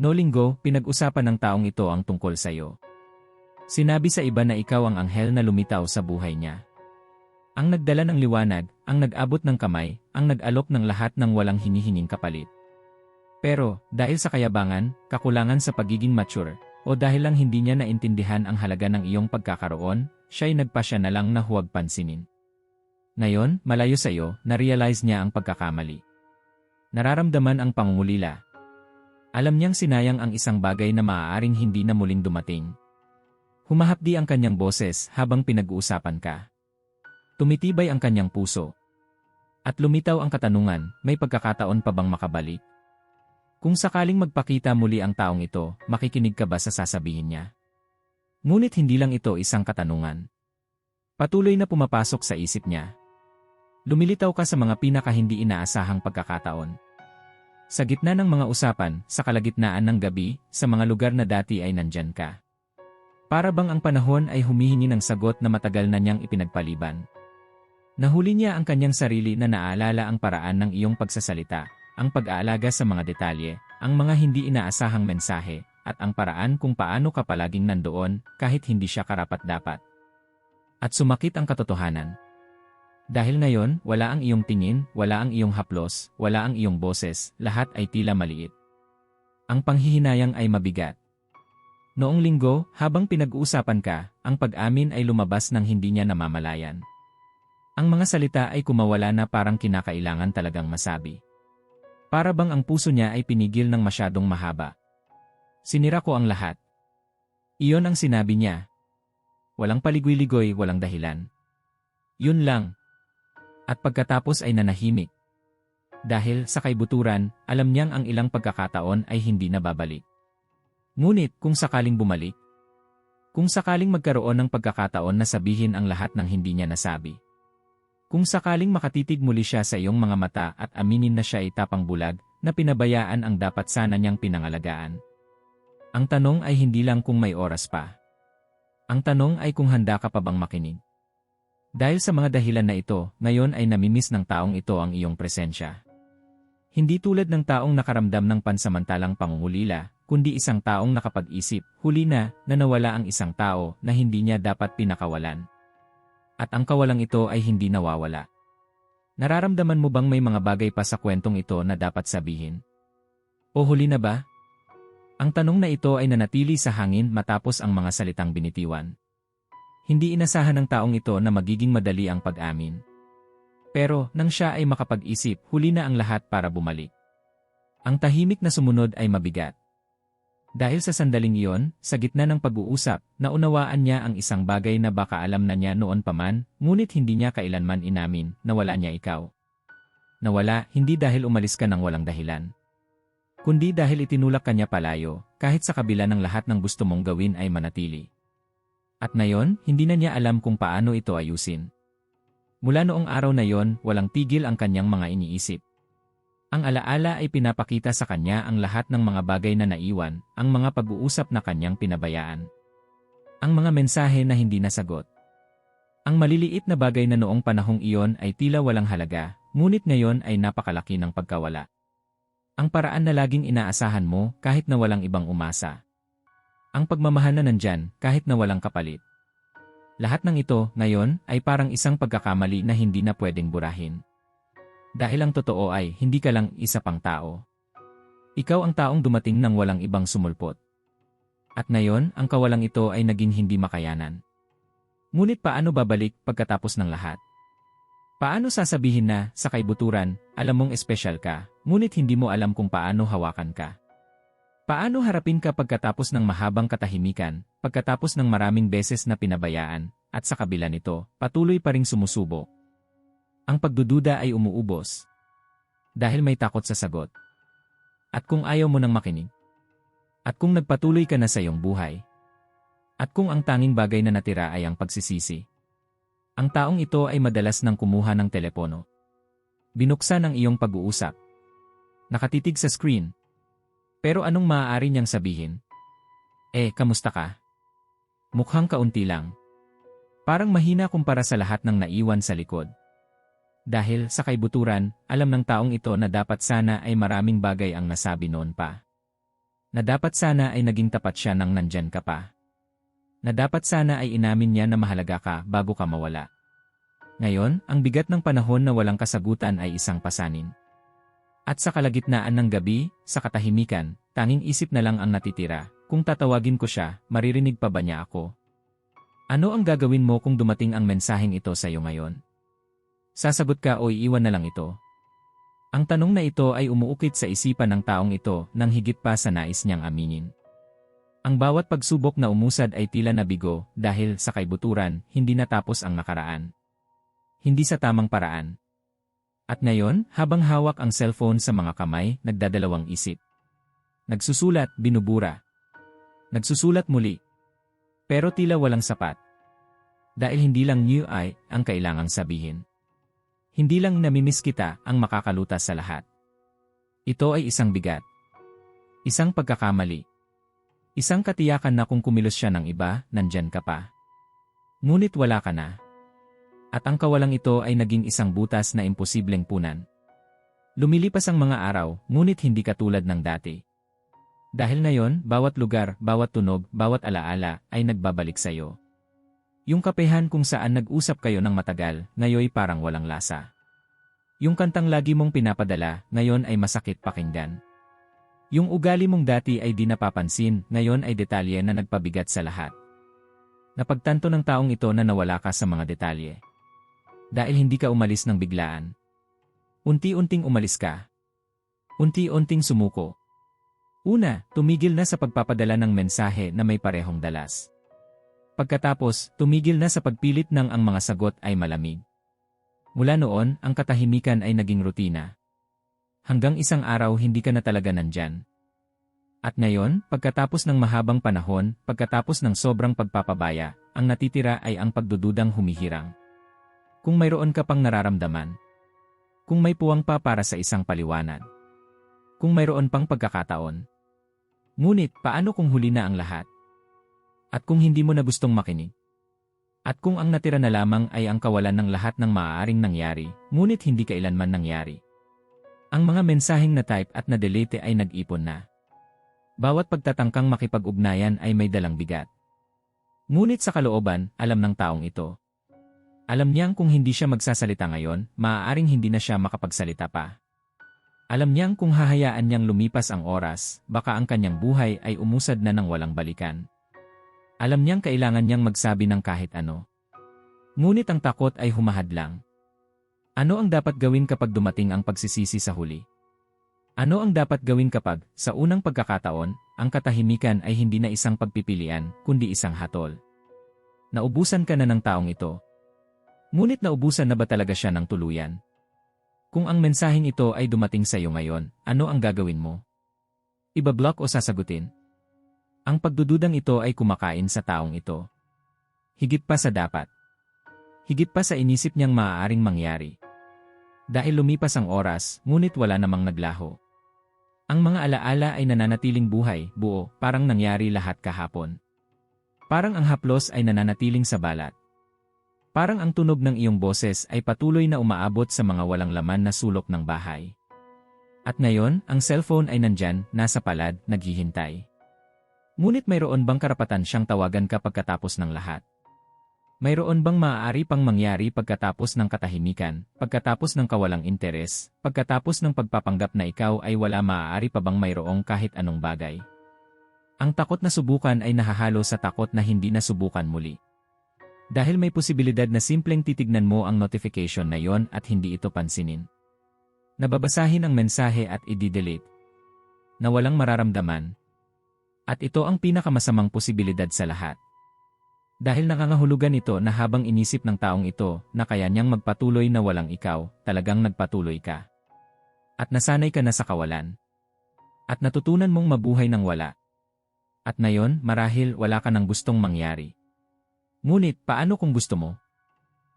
No linggo, pinag-usapan ng taong ito ang tungkol sa iyo. Sinabi sa iba na ikaw ang anghel na lumitaw sa buhay niya. Ang nagdala ng liwanag, ang nag-abot ng kamay, ang nag-alok ng lahat ng walang hinihinging kapalit. Pero, dahil sa kayabangan, kakulangan sa pagiging mature, o dahil lang hindi niya naintindihan ang halaga ng iyong pagkakaroon, siya'y nagpasya na lang na huwag pansinin. Ngayon, malayo sa iyo, na-realize niya ang pagkakamali. Nararamdaman ang pangungulila. Alam niyang sinayang ang isang bagay na maaaring hindi na muling dumating. Humahapdi ang kanyang boses habang pinag-uusapan ka. Tumitibay ang kanyang puso. At lumitaw ang katanungan, may pagkakataon pa bang makabalik? Kung sakaling magpakita muli ang taong ito, makikinig ka ba sa sasabihin niya? Ngunit hindi lang ito isang katanungan. Patuloy na pumapasok sa isip niya. Lumilitaw ka sa mga pinaka hindi inaasahang pagkakataon. Sa gitna ng mga usapan, sa kalagitnaan ng gabi, sa mga lugar na dati ay nandyan ka. Para bang ang panahon ay humihingi ng sagot na matagal na niyang ipinagpaliban. Nahuli niya ang kanyang sarili na naalala ang paraan ng iyong pagsasalita, ang pag-aalaga sa mga detalye, ang mga hindi inaasahang mensahe, at ang paraan kung paano ka palaging nandoon kahit hindi siya karapat-dapat. At sumakit ang katotohanan. Dahil ngayon, wala ang iyong tingin, wala ang iyong haplos, wala ang iyong boses, lahat ay tila maliit. Ang panghihinayang ay mabigat. Noong linggo, habang pinag-uusapan ka, ang pag-amin ay lumabas ng hindi niya namamalayan. Ang mga salita ay kumawala na parang kinakailangan talagang masabi. Para bang ang puso niya ay pinigil ng masyadong mahaba. Sinira ko ang lahat. Iyon ang sinabi niya. Walang paligoy-ligoy, walang dahilan. Yun lang. At pagkatapos ay nanahimik. Dahil sa kaibuturan, alam niyang ang ilang pagkakataon ay hindi na babalik. Ngunit kung sakaling bumalik, kung sakaling magkaroon ng pagkakataon na sabihin ang lahat ng hindi niya nasabi, kung sakaling makatitig muli siya sa iyong mga mata at aminin na siya ay tapang bulag na pinabayaan ang dapat sana niyang pinangalagaan. Ang tanong ay hindi lang kung may oras pa. Ang tanong ay kung handa ka pa bang makinig. Dahil sa mga dahilan na ito, ngayon ay namimiss ng taong ito ang iyong presensya. Hindi tulad ng taong nakaramdam ng pansamantalang pangungulila, kundi isang taong nakapag-isip, huli na, na nawala ang isang tao na hindi niya dapat pinakawalan. At ang kawalang ito ay hindi nawawala. Nararamdaman mo bang may mga bagay pa sa kwentong ito na dapat sabihin? O huli na ba? Ang tanong na ito ay nanatili sa hangin matapos ang mga salitang binitiwan. Hindi inasahan ng taong ito na magiging madali ang pag-amin. Pero, nang siya ay makapag-isip, huli na ang lahat para bumalik. Ang tahimik na sumunod ay mabigat. Dahil sa sandaling iyon, sa gitna ng pag-uusap, naunawaan niya ang isang bagay na baka alam na niya noon pa man, ngunit hindi niya kailanman inamin na wala niya ikaw. Nawala, hindi dahil umalis ka ng walang dahilan. Kundi dahil itinulak ka niya palayo, kahit sa kabila ng lahat ng gusto mong gawin ay manatili. At ngayon, hindi na niya alam kung paano ito ayusin. Mula noong araw na yon, walang tigil ang kanyang mga iniisip. Ang alaala ay pinapakita sa kanya ang lahat ng mga bagay na naiwan, ang mga pag-uusap na kanyang pinabayaan. Ang mga mensahe na hindi nasagot. Ang maliliit na bagay na noong panahong iyon ay tila walang halaga, ngunit ngayon ay napakalaki ng pagkawala. Ang paraan na laging inaasahan mo kahit na walang ibang umasa. Ang pagmamahal na nandyan kahit na walang kapalit. Lahat ng ito, ngayon, ay parang isang pagkakamali na hindi na pwedeng burahin. Dahil ang totoo ay, hindi ka lang isa pang tao. Ikaw ang taong dumating nang walang ibang sumulpot. At ngayon, ang kawalang ito ay naging hindi makayanan. Ngunit paano babalik pagkatapos ng lahat? Paano sasabihin na, sa kaibuturan, alam mong espesyal ka, ngunit hindi mo alam kung paano hawakan ka? Paano harapin ka pagkatapos ng mahabang katahimikan, pagkatapos ng maraming beses na pinabayaan, at sa kabila nito, patuloy pa ring sumusubo, ang pagdududa ay umuubos. Dahil may takot sa sagot. At kung ayaw mo nang makinig. At kung nagpatuloy ka na sa iyong buhay. At kung ang tanging bagay na natira ay ang pagsisisi. Ang taong ito ay madalas nang kumuha ng telepono. Binuksan ang iyong pag-uusap. Nakatitig sa screen. Pero anong maaari niyang sabihin? Eh, kamusta ka? Mukhang kaunti lang. Parang mahina kumpara sa lahat ng naiwan sa likod. Dahil sa kaibuturan, alam ng taong ito na dapat sana ay maraming bagay ang nasabi noon pa. Na dapat sana ay naging tapat siya nang nandyan ka pa. Na dapat sana ay inamin niya na mahalaga ka bago ka mawala. Ngayon, ang bigat ng panahon na walang kasagutan ay isang pasanin. At sa kalagitnaan ng gabi, sa katahimikan, tanging isip na lang ang natitira. Kung tatawagin ko siya, maririnig pa ba niya ako? Ano ang gagawin mo kung dumating ang mensaheng ito sa iyo ngayon? Sasagot ka o iiwan na lang ito? Ang tanong na ito ay umuukit sa isipan ng taong ito nang higit pa sa nais niyang aminin. Ang bawat pagsubok na umusad ay tila nabigo dahil sa kaibuturan hindi natapos ang nakaraan. Hindi sa tamang paraan. At ngayon, habang hawak ang cellphone sa mga kamay, nagdadalawang isip. Nagsusulat, binubura. Nagsusulat muli. Pero tila walang sapat. Dahil hindi lang new ay ang kailangang sabihin. Hindi lang namimiss kita ang makakalutas sa lahat. Ito ay isang bigat. Isang pagkakamali. Isang katiyakan na kung kumilos siya ng iba, nandyan ka pa. Ngunit wala ka na. At ang kawalang ito ay naging isang butas na imposibleng punan. Lumilipas ang mga araw, ngunit hindi katulad ng dati. Dahil ngayon, bawat lugar, bawat tunog, bawat alaala ay nagbabalik sa iyo. Yung kapehan kung saan nag-usap kayo ng matagal, ngayoy parang walang lasa. Yung kantang lagi mong pinapadala, ngayon ay masakit pakinggan. Yung ugali mong dati ay di napapansin, ngayon ay detalye na nagpabigat sa lahat. Napagtanto ng taong ito na nawala ka sa mga detalye. Dahil hindi ka umalis ng biglaan. Unti-unting umalis ka. Unti-unting sumuko. Una, tumigil na sa pagpapadala ng mensahe na may parehong dalas. Pagkatapos, tumigil na sa pagpilit ng ang mga sagot ay malamig. Mula noon, ang katahimikan ay naging rutina. Hanggang isang araw hindi ka na talaga nandyan. At ngayon, pagkatapos ng mahabang panahon, pagkatapos ng sobrang pagpapabaya, ang natitira ay ang pagdududang humihirang. Kung mayroon ka pang nararamdaman. Kung may puwang pa para sa isang paliwanag. Kung mayroon pang pagkakataon. Ngunit, paano kung huli na ang lahat? At kung hindi mo na gustong makinig? At kung ang natira na lamang ay ang kawalan ng lahat ng maaaring nangyari, ngunit hindi kailanman nangyari. Ang mga mensaheng na type at na-delete ay nag-ipon na. Bawat pagtatangkang makipag-ugnayan ay may dalang bigat. Ngunit sa kalooban, alam ng taong ito. Alam niyang kung hindi siya magsasalita ngayon, maaaring hindi na siya makapagsalita pa. Alam niyang kung hahayaan niyang lumipas ang oras, baka ang kanyang buhay ay umusad na ng walang balikan. Alam niyang kailangan niyang magsabi ng kahit ano. Ngunit ang takot ay humahadlang. Ano ang dapat gawin kapag dumating ang pagsisisi sa huli? Ano ang dapat gawin kapag, sa unang pagkakataon, ang katahimikan ay hindi na isang pagpipilian, kundi isang hatol? Naubusan ka na ng taong ito. Ngunit naubusan na ba talaga siya ng tuluyan? Kung ang mensaheng ito ay dumating sa iyo ngayon, ano ang gagawin mo? Iba-block o sasagutin? Ang pagdududang ito ay kumakain sa taong ito. Higit pa sa dapat. Higit pa sa inisip niyang maaaring mangyari. Dahil lumipas ang oras, ngunit wala namang naglaho. Ang mga alaala ay nananatiling buhay, buo, parang nangyari lahat kahapon. Parang ang haplos ay nananatiling sa balat. Parang ang tunog ng iyong boses ay patuloy na umaabot sa mga walang laman na sulok ng bahay. At ngayon, ang cellphone ay nandyan, nasa palad, naghihintay. Ngunit mayroon bang karapatan siyang tawagan ka pagkatapos ng lahat? Mayroon bang maaari pang mangyari pagkatapos ng katahimikan, pagkatapos ng kawalang interes, pagkatapos ng pagpapanggap na ikaw ay wala maaari pa bang mayroong kahit anong bagay? Ang takot na subukan ay nahahalo sa takot na hindi nasubukan muli. Dahil may posibilidad na simpleng titignan mo ang notification na yon at hindi ito pansinin. Nababasahin ang mensahe at i-delete. Na walang mararamdaman, at ito ang pinakamasamang posibilidad sa lahat. Dahil nakangahulugan ito na habang inisip ng taong ito na kaya niyang magpatuloy na walang ikaw, talagang nagpatuloy ka. At nasanay ka na sa kawalan. At natutunan mong mabuhay ng wala. At ngayon, marahil wala ka nang gustong mangyari. Ngunit, paano kung gusto mo?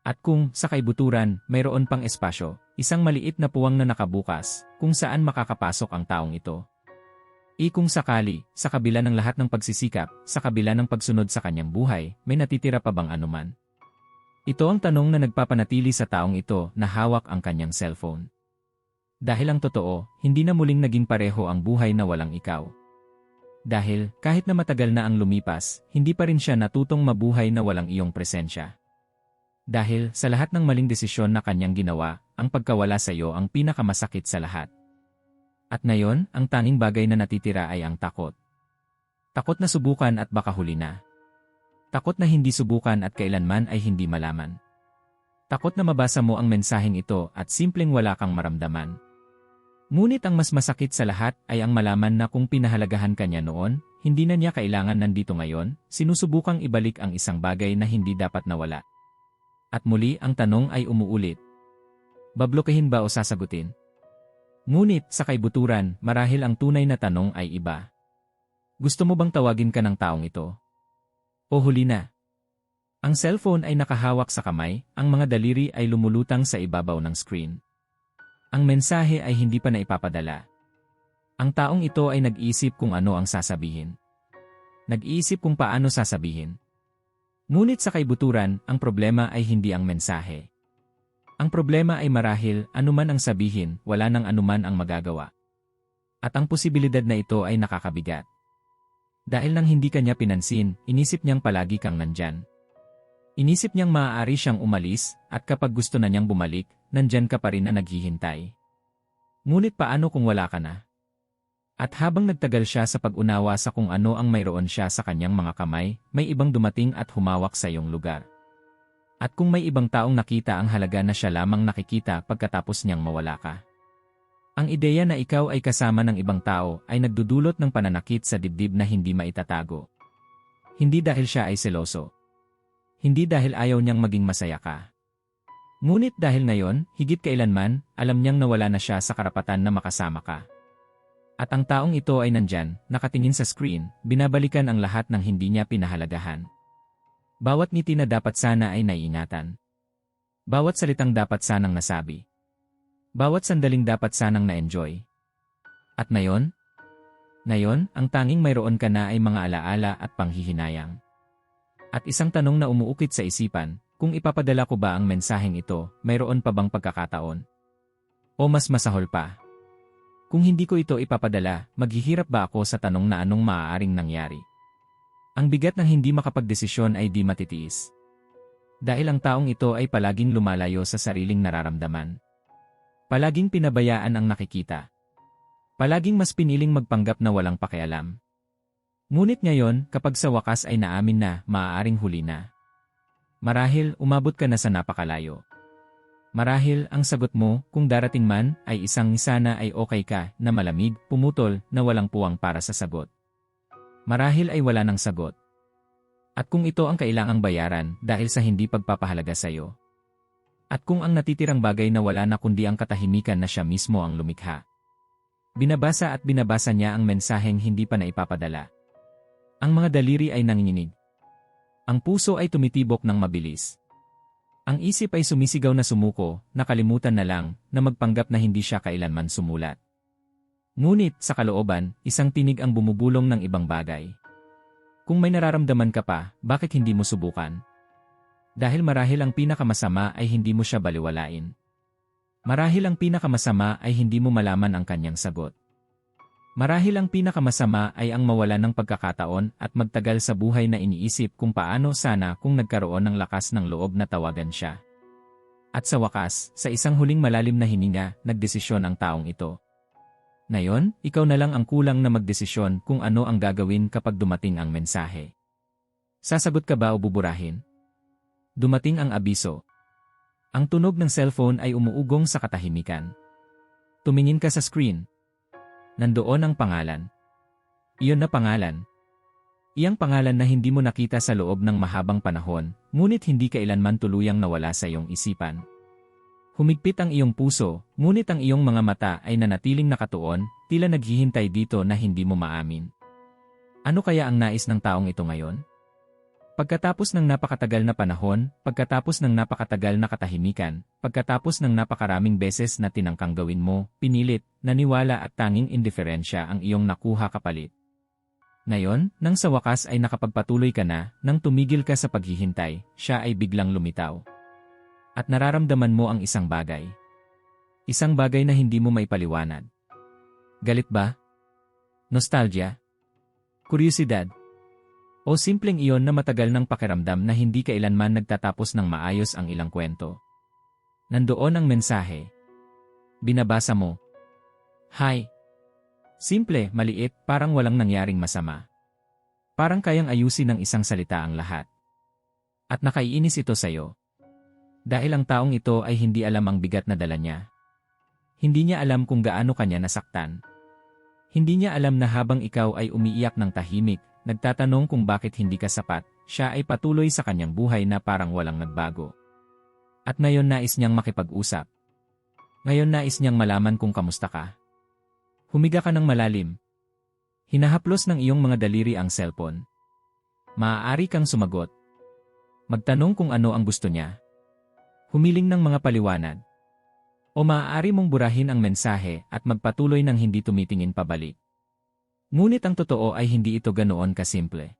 At kung, sa kaibuturan, mayroon pang espasyo, isang maliit na puwang na nakabukas, kung saan makakapasok ang taong ito. Ikung sakali, sa kabila ng lahat ng pagsisikap, sa kabila ng pagsunod sa kanyang buhay, may natitira pa bang anuman? Ito ang tanong na nagpapanatili sa taong ito na hawak ang kanyang cellphone. Dahil ang totoo, hindi na muling naging pareho ang buhay na walang ikaw. Dahil, kahit na matagal na ang lumipas, hindi pa rin siya natutong mabuhay na walang iyong presensya. Dahil, sa lahat ng maling desisyon na kanyang ginawa, ang pagkawala sa iyo ang pinakamasakit sa lahat. At ngayon, ang tanging bagay na natitira ay ang takot. Takot na subukan at baka huli na. Takot na hindi subukan at kailanman ay hindi malaman. Takot na mabasa mo ang mensaheng ito at simpleng wala kang maramdaman. Ngunit ang mas masakit sa lahat ay ang malaman na kung pinahalagahan ka niya noon, hindi na niya kailangan nandito ngayon, sinusubukang ibalik ang isang bagay na hindi dapat nawala. At muli ang tanong ay umuulit. Bablokahin ba o sasagutin? Ngunit sa kaibuturan, marahil ang tunay na tanong ay iba. Gusto mo bang tawagin ka ng taong ito? O huli na? Ang cellphone ay nakahawak sa kamay, ang mga daliri ay lumulutang sa ibabaw ng screen. Ang mensahe ay hindi pa naipapadala. Ang taong ito ay nag-isip kung ano ang sasabihin. Nag-iisip kung paano sasabihin. Ngunit sa kaibuturan, ang problema ay hindi ang mensahe. Ang problema ay marahil, anuman ang sabihin, wala nang anuman ang magagawa. At ang posibilidad na ito ay nakakabigat. Dahil nang hindi kanya pinansin, inisip niyang palagi kang nandyan. Inisip niyang maaari siyang umalis, at kapag gusto na niyang bumalik, nandyan ka pa rin na naghihintay. Ngunit paano kung wala ka na? At habang nagtagal siya sa pag-unawa sa kung ano ang mayroon siya sa kanyang mga kamay, may ibang dumating at humawak sa iyong lugar. At kung may ibang taong nakita ang halaga na siya lamang nakikita pagkatapos niyang mawala ka. Ang ideya na ikaw ay kasama ng ibang tao ay nagdudulot ng pananakit sa dibdib na hindi maitatago. Hindi dahil siya ay seloso, hindi dahil ayaw niyang maging masaya ka. Ngunit dahil ngayon, higit kailanman, alam niyang nawala na siya sa karapatan na makasama ka. At ang taong ito ay nandyan, nakatingin sa screen, binabalikan ang lahat ng hindi niya pinahalagahan. Bawat ngiti na dapat sana ay naiingatan. Bawat salitang dapat sanang nasabi. Bawat sandaling dapat sanang na-enjoy. At ngayon? Ngayon, ang tanging mayroon ka na ay mga alaala at panghihinayang. At isang tanong na umuukit sa isipan, kung ipapadala ko ba ang mensaheng ito, mayroon pa bang pagkakataon? O mas masahol pa? Kung hindi ko ito ipapadala, maghihirap ba ako sa tanong na anong maaaring nangyari? Ang bigat ng hindi makapagdesisyon ay di matitiis. Dahil ang taong ito ay palaging lumalayo sa sariling nararamdaman. Palaging pinabayaan ang nakikita. Palaging mas piniling magpanggap na walang pakialam. Ngunit ngayon, kapag sa wakas ay naamin na, maaaring huli na. Marahil, umabot ka na sa napakalayo. Marahil, ang sagot mo, kung darating man, ay isang sana ay okay ka, na malamig, pumutol, na walang puwang para sa sagot. Marahil ay wala ng sagot. At kung ito ang kailangang bayaran dahil sa hindi pagpapahalaga sa iyo. At kung ang natitirang bagay na wala na kundi ang katahimikan na siya mismo ang lumikha. Binabasa at binabasa niya ang mensaheng hindi pa naipapadala. Ang mga daliri ay nanginginig. Ang puso ay tumitibok ng mabilis. Ang isip ay sumisigaw na sumuko, nakalimutan na lang, na magpanggap na hindi siya kailanman sumulat. Ngunit, sa kalooban, isang tinig ang bumubulong ng ibang bagay. Kung may nararamdaman ka pa, bakit hindi mo subukan? Dahil marahil ang pinakamasama ay hindi mo siya baliwalain. Marahil ang pinakamasama ay hindi mo malaman ang kanyang sagot. Marahil ang pinakamasama ay ang mawala ng pagkakataon at magtagal sa buhay na iniisip kung paano sana kung nagkaroon ng lakas ng loob na tawagan siya. At sa wakas, sa isang huling malalim na hininga, nagdesisyon ang taong ito. Ngayon, ikaw na lang ang kulang na magdesisyon kung ano ang gagawin kapag dumating ang mensahe. Sasagot ka ba o buburahin? Dumating ang abiso. Ang tunog ng cellphone ay umuugong sa katahimikan. Tumingin ka sa screen, nandoon ang pangalan. Iyon na pangalan. Iyang pangalan na hindi mo nakita sa loob ng mahabang panahon, ngunit hindi kailanman tuluyang nawala sa iyong isipan. Humigpit ang iyong puso, ngunit ang iyong mga mata ay nanatiling nakatuon, tila naghihintay dito na hindi mo maamin. Ano kaya ang nais ng taong ito ngayon? Pagkatapos ng napakatagal na panahon, pagkatapos ng napakatagal na katahimikan, pagkatapos ng napakaraming beses na tinangkang gawin mo, pinilit, naniwala at tanging indiferensya ang iyong nakuha kapalit. Ngayon, nang sa wakas ay nakapagpatuloy ka na, nang tumigil ka sa paghihintay, siya ay biglang lumitaw. At nararamdaman mo ang isang bagay. Isang bagay na hindi mo maipaliwanag. Galit ba? Nostalgia? Kuryosidad. O simpleng iyon na matagal ng pakiramdam na hindi kailanman nagtatapos ng maayos ang ilang kwento. Nandoon ang mensahe. Binabasa mo. Hi. Simple, maliit, parang walang nangyaring masama. Parang kayang ayusin ng isang salita ang lahat. At nakaiinis ito sa'yo. Dahil ang taong ito ay hindi alam ang bigat na dala niya. Hindi niya alam kung gaano kanya nasaktan. Hindi niya alam na habang ikaw ay umiiyak ng tahimik, nagtatanong kung bakit hindi ka sapat, siya ay patuloy sa kanyang buhay na parang walang nagbago. At ngayon nais niyang makipag-usap. Ngayon nais niyang malaman kung kamusta ka. Humiga ka ng malalim. Hinahaplos ng iyong mga daliri ang cellphone. Maaari kang sumagot. Magtanong kung ano ang gusto niya. Humiling ng mga paliwanag. O maaari mong burahin ang mensahe at magpatuloy ng hindi tumitingin pabalik. Ngunit ang totoo ay hindi ito ganoon kasimple.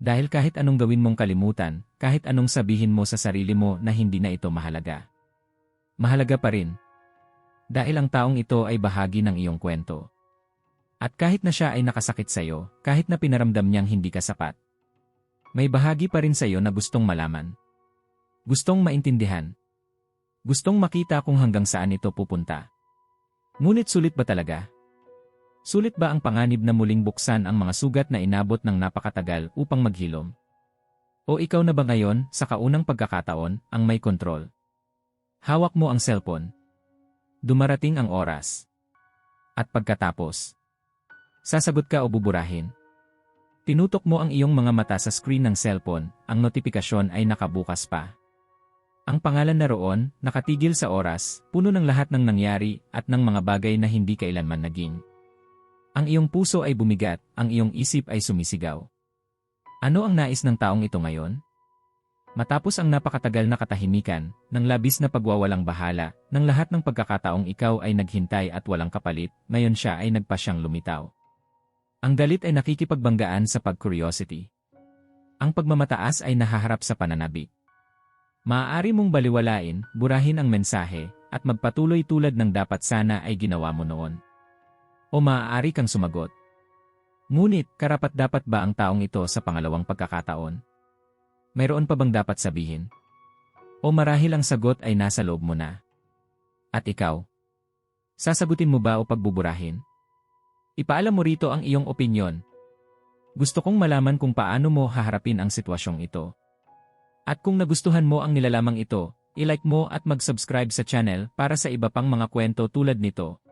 Dahil kahit anong gawin mong kalimutan, kahit anong sabihin mo sa sarili mo na hindi na ito mahalaga. Mahalaga pa rin. Dahil ang taong ito ay bahagi ng iyong kwento. At kahit na siya ay nakasakit sa iyo, kahit na pinaramdam niyang hindi ka sapat, may bahagi pa rin sa iyo na gustong malaman. Gustong maintindihan. Gustong makita kung hanggang saan ito pupunta. Ngunit sulit ba talaga? Sulit ba ang panganib na muling buksan ang mga sugat na inabot ng napakatagal upang maghilom? O ikaw na ba ngayon, sa kaunang pagkakataon, ang may kontrol? Hawak mo ang cellphone. Dumarating ang oras. At pagkatapos, sasagot ka o buburahin. Tinutok mo ang iyong mga mata sa screen ng cellphone, ang notifikasyon ay nakabukas pa. Ang pangalan na roon, nakatigil sa oras, puno ng lahat ng nangyari at ng mga bagay na hindi kailanman naging. Ang iyong puso ay bumigat, ang iyong isip ay sumisigaw. Ano ang nais ng taong ito ngayon? Matapos ang napakatagal na katahimikan, ng labis na pagwawalang bahala, ng lahat ng pagkakataong ikaw ay naghintay at walang kapalit, ngayon siya ay nagpasyang lumitaw. Ang galit ay nakikipagbanggaan sa pag-curiosity. Ang pagmamataas ay nahaharap sa pananabik. Maaari mong baliwalain, burahin ang mensahe, at magpatuloy tulad ng dapat sana ay ginawa mo noon. O maaari kang sumagot. Ngunit, karapat-dapat ba ang taong ito sa pangalawang pagkakataon? Mayroon pa bang dapat sabihin? O marahil ang sagot ay nasa loob mo na? At ikaw? Sasagutin mo ba o pagbuburahin? Ipaalam mo rito ang iyong opinyon. Gusto kong malaman kung paano mo haharapin ang sitwasyong ito. At kung nagustuhan mo ang nilalamang ito, i-like mo at mag-subscribe sa channel para sa iba pang mga kwento tulad nito